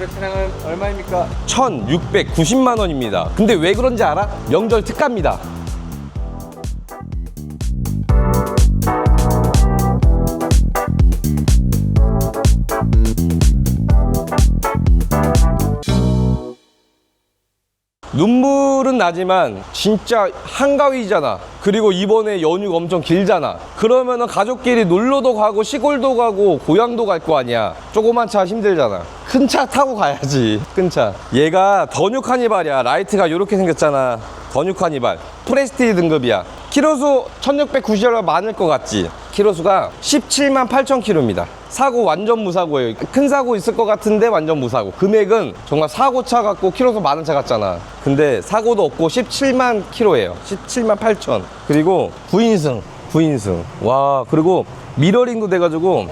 오늘의 차량은 얼마입니까? 1,690만 원입니다. 근데 왜 그런지 알아? 명절 특가입니다. 눈물은 나지만 진짜 한가위잖아. 그리고 이번에 연휴가 엄청 길잖아. 그러면은 가족끼리 놀러도 가고 시골도 가고 고향도 갈 거 아니야. 조그만 차 힘들잖아. 큰 차 타고 가야지. 큰 차. 얘가 더뉴 카니발이야. 라이트가 이렇게 생겼잖아. 더뉴 카니발. 프레스티지 등급이야. 키로수 1690여 많을 것 같지? 키로수가 17만 8천 킬로입니다. 사고 완전 무사고예요. 큰 사고 있을 것 같은데 완전 무사고. 금액은 정말 사고차 같고 키로수 많은 차 같잖아. 근데 사고도 없고 17만 킬로예요. 17만 8천. 그리고 9인승. 9인승. 와, 그리고 미러링도 돼가지고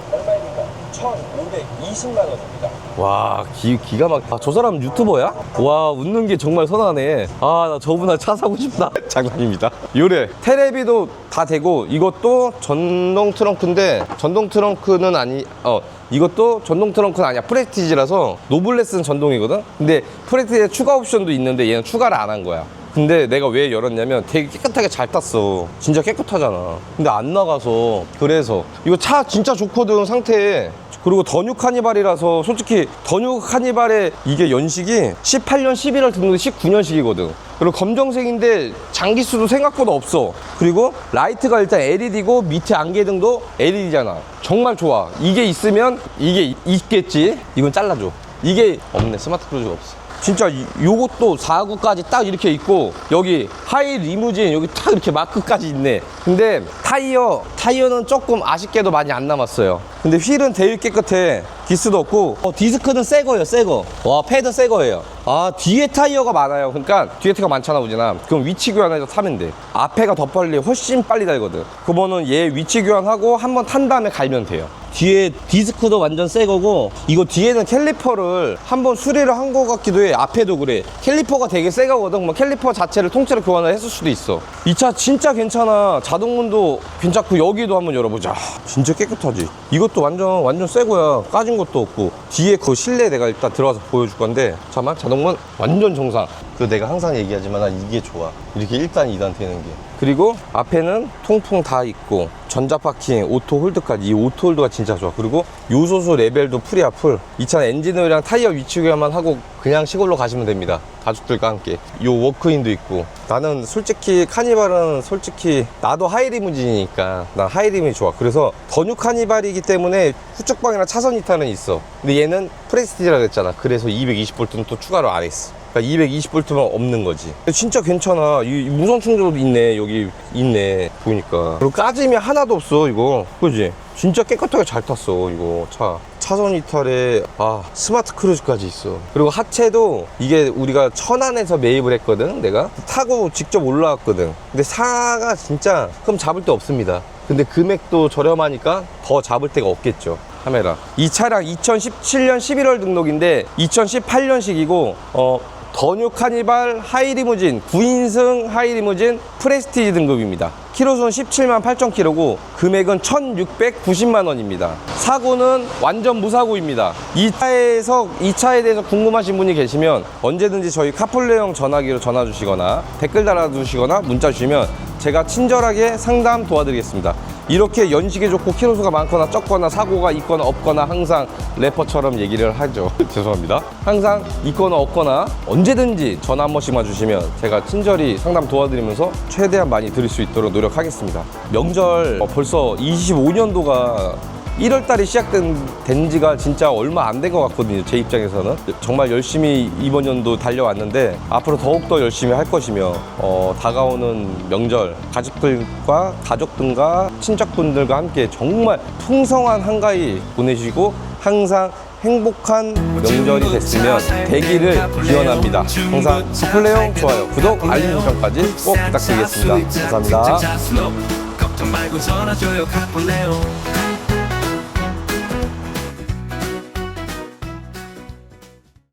1,520만 원입니다. 와, 기, 기가 막. 아, 저 사람 유튜버야? 와, 웃는 게 정말 선하네. 아, 나 저분한 차 사고 싶다. 장난입니다. 요래. 테레비도 다 되고, 이것도 전동 트렁크인데, 전동 트렁크는 아니, 어, 이것도 전동 트렁크는 아니야. 프레스티지라서 노블레스는 전동이거든? 근데 프레스티지에 추가 옵션도 있는데 얘는 추가를 안 한 거야. 근데 내가 왜 열었냐면 되게 깨끗하게 잘 땄어. 진짜 깨끗하잖아. 근데 안 나가서 그래서 이거 차 진짜 좋거든 상태에. 그리고 더뉴 카니발이라서 솔직히 더뉴 카니발의 이게 연식이 18년 11월 등록이 19년식이거든. 그리고 검정색인데 장기수도 생각보다 없어. 그리고 라이트가 일단 LED고 밑에 안개등도 LED잖아. 정말 좋아. 이게 있으면 이게 이- 있겠지. 이건 잘라줘. 이게 없네. 스마트 크루즈가 없어. 진짜 이- 요것도 4구까지 딱 이렇게 있고 여기 하이 리무진 여기 딱 이렇게 마크까지 있네 근데 타이어 타이어는 조금 아쉽게도 많이 안 남았어요 근데 휠은 되게 깨끗해. 기스도 없고. 어, 디스크는 새 거예요 새거와 패드 새 거예요. 아 뒤에 타이어가 많아요. 그러니까 뒤에 타이어가 많잖아 우진아. 그럼 위치 교환해서 타면 돼. 앞에가 더 빨리 훨씬 빨리 달거든. 그거는 얘 위치 교환하고 한번 탄 다음에 갈면 돼요. 뒤에 디스크도 완전 새 거고 이거 뒤에는 캘리퍼를 한번 수리를 한거 같기도 해. 앞에도 그래. 캘리퍼가 되게 새 거거든. 뭐 캘리퍼 자체를 통째로 교환을 했을 수도 있어. 이 차 진짜 괜찮아. 자동문도 괜찮고 여기도 한번 열어보자 진짜 깨끗하지. 이것도 완전 완전 새 거야. 까진 것도 없고. 뒤에 그 실내 내가 일단 들어가서 보여줄 건데 잠깐만. 자동문 완전 정상. 그 내가 항상 얘기하지만 난 이게 좋아. 이렇게 1단 2단 되는 게 그리고 앞에는 통풍 다 있고 전자 파킹, 오토 홀드까지 이 오토 홀드가 진짜 좋아. 그리고 요소수 레벨도 풀이야 풀. 이 차는 엔진오일이랑 타이어 위치 교환만 하고 그냥 시골로 가시면 됩니다. 가족들과 함께. 요 워크인도 있고. 나는 솔직히 카니발은 솔직히 나도 하이리무진이니까 난 하이리무진이 좋아. 그래서 더뉴 카니발이기 때문에 후측방이나 차선 이탈은 있어. 근데 얘는 프레스티지라 그랬잖아. 그래서 220V는 또 추가로 안 했어. 그러니까 220V만 없는 거지. 진짜 괜찮아. 이이 무선 충전도 있네. 여기 있네. 보니까. 그리고 까짐이 하나도 없어, 이거. 그지? 진짜 깨끗하게 잘 탔어, 이거 차. 차선 이탈에 아 스마트 크루즈까지 있어 그리고 하체도 이게 우리가 천안에서 매입을 했거든 내가 타고 직접 올라왔거든 근데 사가 진짜 그럼 잡을 데 없습니다 근데 금액도 저렴하니까 더 잡을 데가 없겠죠 카메라 이 차량 2017년 11월 등록인데 2018년식이고 어 더뉴 카니발 하이리무진 9인승 하이리무진 프레스티지 등급입니다. 키로수는 17만 8천 킬로고 금액은 1,690만 원입니다. 사고는 완전 무사고입니다. 이 차에서 이 차에 대해서 궁금하신 분이 계시면 언제든지 저희 카플레용 전화기로 전화 주시거나 댓글 달아 주시거나 문자 주시면 제가 친절하게 상담 도와드리겠습니다. 이렇게 연식이 좋고 키로수가 많거나 적거나 사고가 있거나 없거나 항상 래퍼처럼 얘기를 하죠. 죄송합니다. 항상 있거나 없거나 언제든지 전화 한 번씩만 주시면 제가 친절히 상담 도와드리면서 최대한 많이 드릴 수 있도록 노력하겠습니다. 명절 어, 벌써 25년도가 1월 달이 시작된 된 지가 진짜 얼마 안 된 것 같거든요. 제 입장에서는. 정말 열심히 이번 연도 달려왔는데 앞으로 더욱더 열심히 할 것이며 어, 다가오는 명절 가족들과 가족들과 친척분들과 함께 정말 풍성한 한가위 보내시고 항상 행복한 명절이 됐으면 되기를 기원합니다. 항상 플레용 좋아요, 구독, 알림 설정까지 꼭 부탁드리겠습니다. 감사합니다.